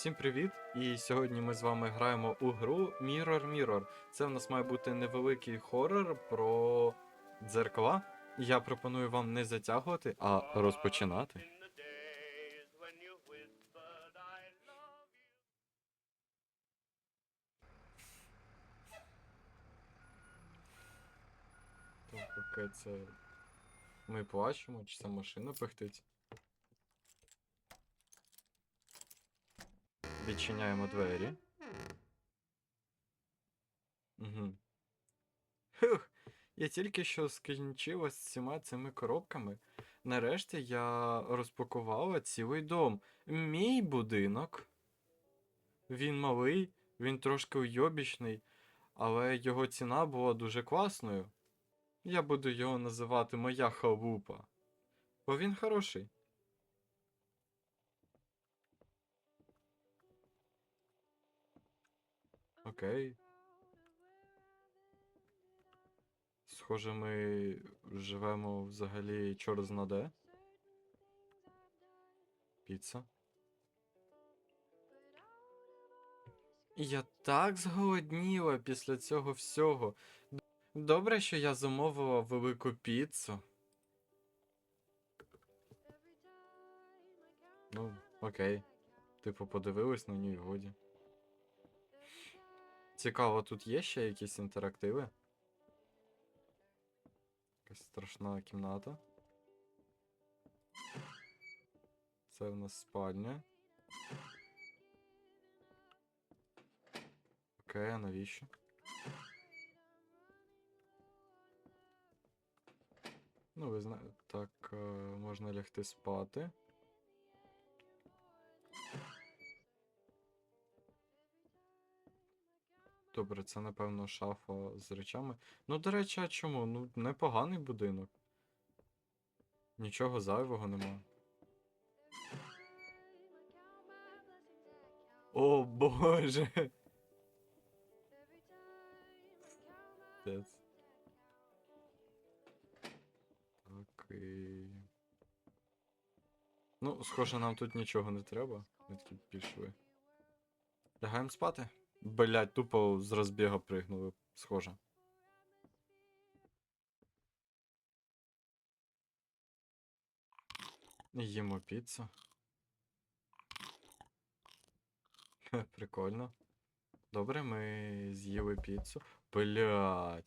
Всім привіт! І сьогодні ми з вами граємо у гру Mirror Mirror. Це в нас має бути невеликий хорор про дзеркала. Я пропоную вам не затягувати, а розпочинати. Поки це ми плачемо, чи це машина пихтить. Відчиняємо двері. Угу. Хух, я тільки що скінчила з всіма цими коробками. Нарешті я розпакувала цілий дом. Мій будинок. Він малий, він трошки уйобічний, але його ціна була дуже класною. Я буду його називати моя халупа. Бо він хороший. Окей. Схоже, ми живемо взагалі чорт зна де. Піца. Я так зголодніла після цього всього. Добре, що я замовила велику піцу. Ну, окей. Типу, подивилась на ній годі. Цікаво, тут є ще якісь інтерактиви? Якась страшна кімната. Це в нас спальня. Окей, а навіщо? Ну, ви знаєте, так, е, можна лягти спати. Добре, це напевно шафа з речами. Ну, до речі, а чому? Ну, непоганий будинок. Нічого зайвого нема. О боже. Пиздец. Так і. Ну, схоже, нам тут нічого не треба. Ми такі пішли. Лягаємо спати? Блять, тупо з розбіга пригнули, схоже. Їмо піцу. Прикольно. Добре, ми з'їли піцу. Блять.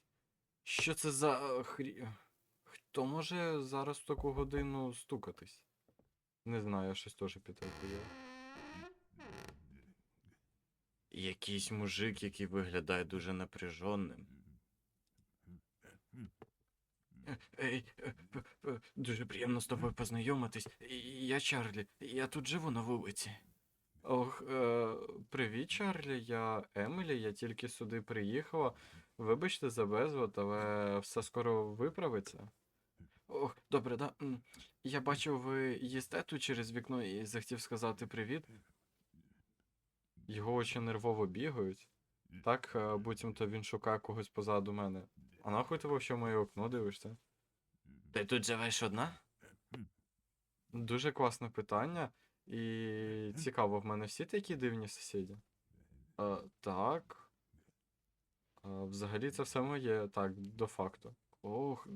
Що це за е, хрі. Хто може зараз в таку годину стукатись? Не знаю, я щось теж підтримую. Якийсь мужик, який виглядає дуже напряженим. Ей, дуже приємно з тобою познайомитись. Я Чарлі, я тут живу на вулиці. Ох, е, привіт, Чарлі, я Емілі, я тільки сюди приїхала. Вибачте за безвод, але все скоро виправиться. Ох, добре, да. Я бачив, ви їсте тут через вікно і захотів сказати привіт. Його очі нервово бігають. Так, е, буцімто він шукає когось позаду мене. А нахуй ти вовше в моє окно дивишся? Ти тут живеш одна? Дуже класне питання. І цікаво, в мене всі такі дивні сусіди? Е, так. Е, взагалі це все моє, так, до факту. Ох,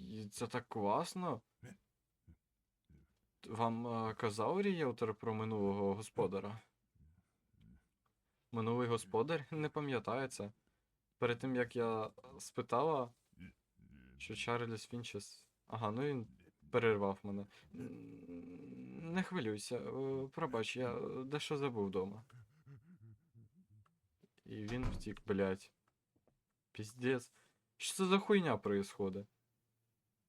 і це так класно. Вам е, казав рієлтор про минулого господара? Минулий господар не пам'ятає це. Перед тим як я спитала, що Чарльз Фінчес. Ага, ну він перервав мене. Не хвилюйся, е, пробач, я дещо забув вдома. І він втік, блядь. Піздець. Що це за хуйня происходить?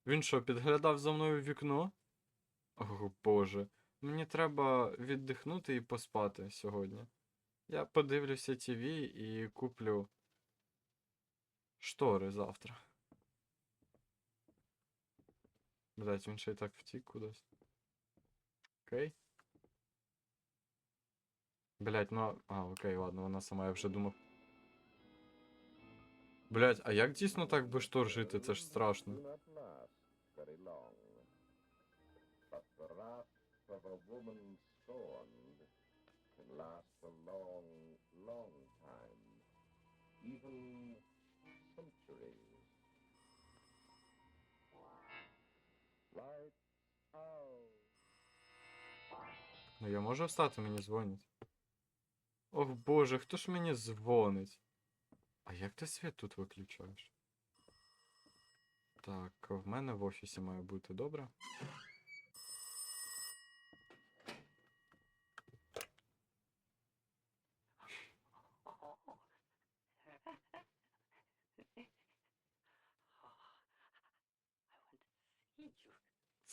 Він що, підглядав за мною вікно? О, боже. Мені треба віддихнути і поспати сьогодні. Я подивлюся ТВ і куплю штори завтра. Блять, він ще й так втік кудись. Окей. Блять, ну. А, окей, ладно, вона сама, я вже думав. Блять, а як дійсно так без штор жити? Це ж страшно. Last a long, long time. Even centuries. Lights out. Ну я можу встати, мені дзвонять. Ох боже, хто ж мені дзвонить? А як ти світ тут виключаєш? Так, в мене в офісі має бути добре.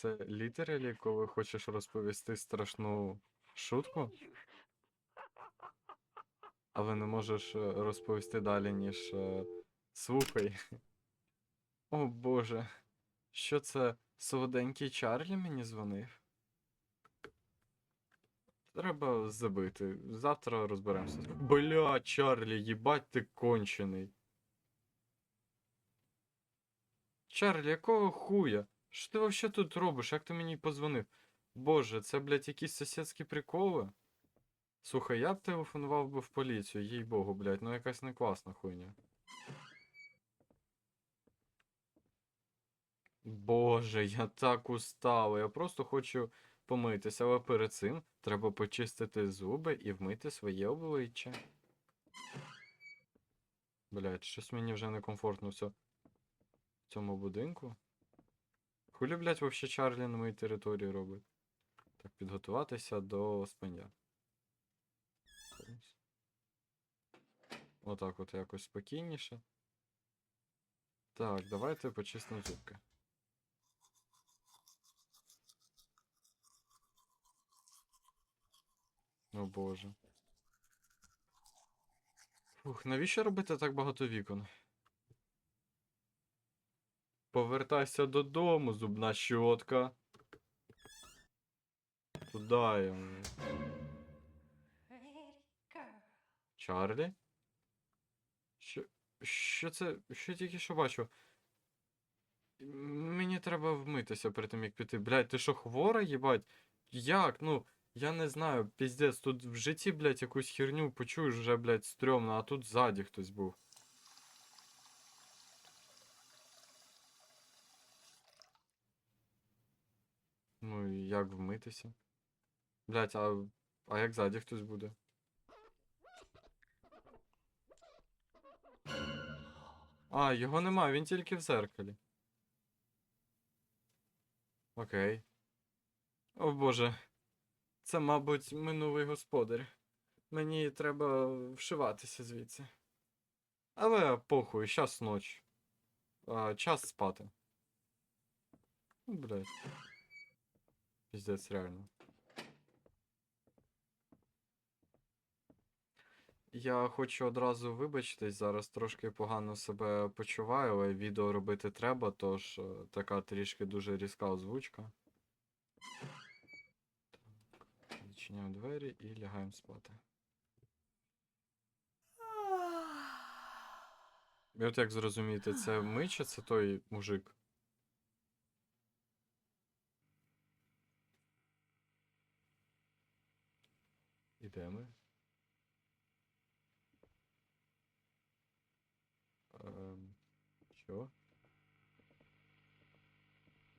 Це літералі, коли хочеш розповісти страшну шутку, але не можеш е, розповісти далі, ніж е, слухай. О Боже, що це солоденький Чарлі мені дзвонив? Треба забити. Завтра розберемося. Бля, Чарлі, їбать ти кончений. Чарлі, якого хуя? Що ти вообще тут робиш? Як ти мені позвонив? Боже, це, блядь, якісь сусідські приколи? Слухай, я б телефонував би в поліцію, їй богу, блядь, ну якась не класна хуйня. Боже, я так устала. Я просто хочу помитися, але перед цим треба почистити зуби і вмити своє обличчя. Блядь, щось мені вже некомфортно все в цьому будинку. Хулі, блядь, вообще Чарлі на моїй території робить. Так, підготуватися до спання. Отак от якось спокійніше. Так, давайте почистимо зубки. О боже. Фух, навіщо робити так багато вікон? Повертайся додому, зубна щотка. Туда йому. Чарлі? Що. Що це. Що я тільки що бачу? Мені треба вмитися перед тим, як піти. Блядь, ти що хвора, їбать? Як? Ну, я не знаю, піздець, тут в житті, блядь, якусь херню почуєш вже, блядь, стрьомно, а тут ззаді хтось був. Ну і як вмитися? Блядь, а, а як ззаді хтось буде? А, його нема, він тільки в зеркалі. Окей. О боже. Це, мабуть, минулий господар. Мені треба вшиватися звідси. Але похуй, щас ноч. А, час спати. Ну, Піздець, реально. Я хочу одразу вибачитись, зараз трошки погано себе почуваю, але відео робити треба, тож е, така трішки дуже різка озвучка. Так, відчиняємо двері і лягаємо спати. І от як зрозуміти, це ми чи це той мужик? І де ми? Ем, що?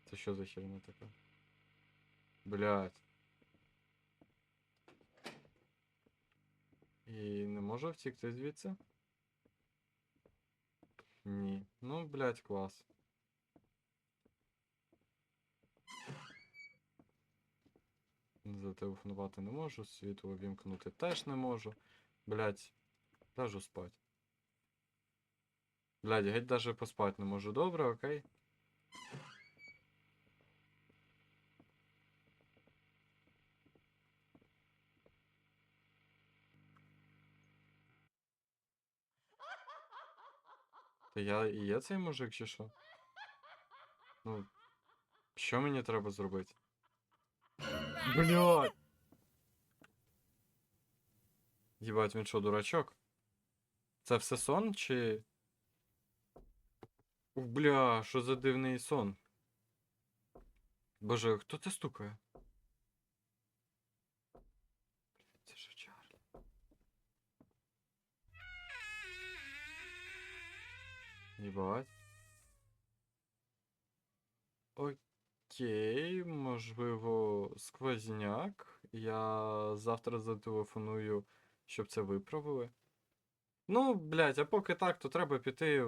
Це що за херня така? Блять. І не можу втікти звідси? Ні. Ну, блять, клас. Зателефонувати не можу, світло вімкнути теж не можу. Блять, ляжу спать. Блядь, геть даже поспать не можу. Добре, окей. Та я і є цей мужик, чи що? Ну. Що мені треба зробити? Блядь. Ебать він що, дурачок? Це все сон чи. Ух, бля, що за дивний сон? Боже, хто це стукає? Це що Чарлі? Єбать. Ой. Окей, можливо, сквозняк. Я завтра зателефоную, щоб це виправили. Ну, блядь, а поки так, то треба піти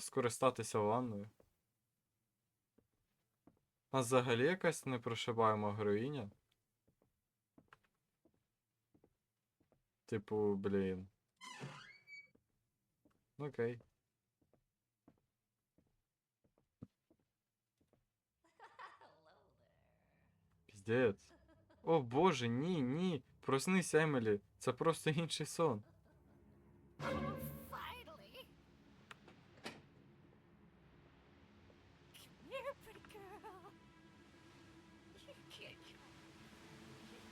скористатися ванною. А взагалі якась непрошибаєма героїня. Типу, блін. Окей. Піздець. О боже, ні, ні. Проснись, Емілі. Це просто інший сон.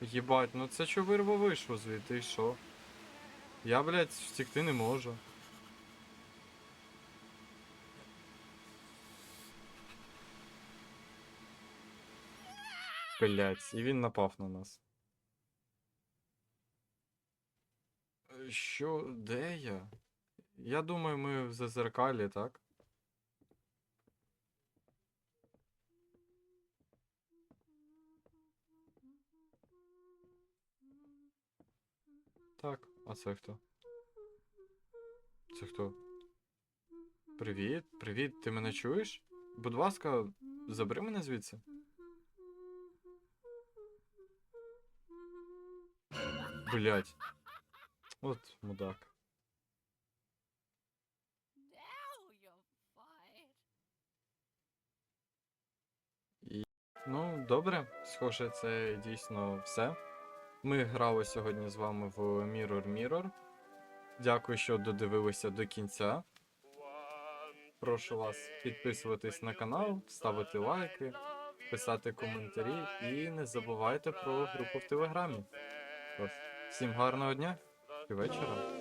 Єбать, ну це що вирво вийшло звідти і що? Я, блядь, втікти не можу. Блядь, і він напав на нас. Е, Що, де я? Я думаю, ми в зазеркалі, так? Так, а це хто? Це хто? Привіт, привіт, ти мене чуєш? Будь ласка, забери мене звідси. Блять. От мудак. Now. Ну, добре, схоже, це дійсно все. Ми грали сьогодні з вами в Mirror Mirror. Дякую, що додивилися до кінця. Прошу вас підписуватись на канал, ставити лайки, писати коментарі і не забувайте про групу в телеграмі. Тож, всім гарного дня і вечора.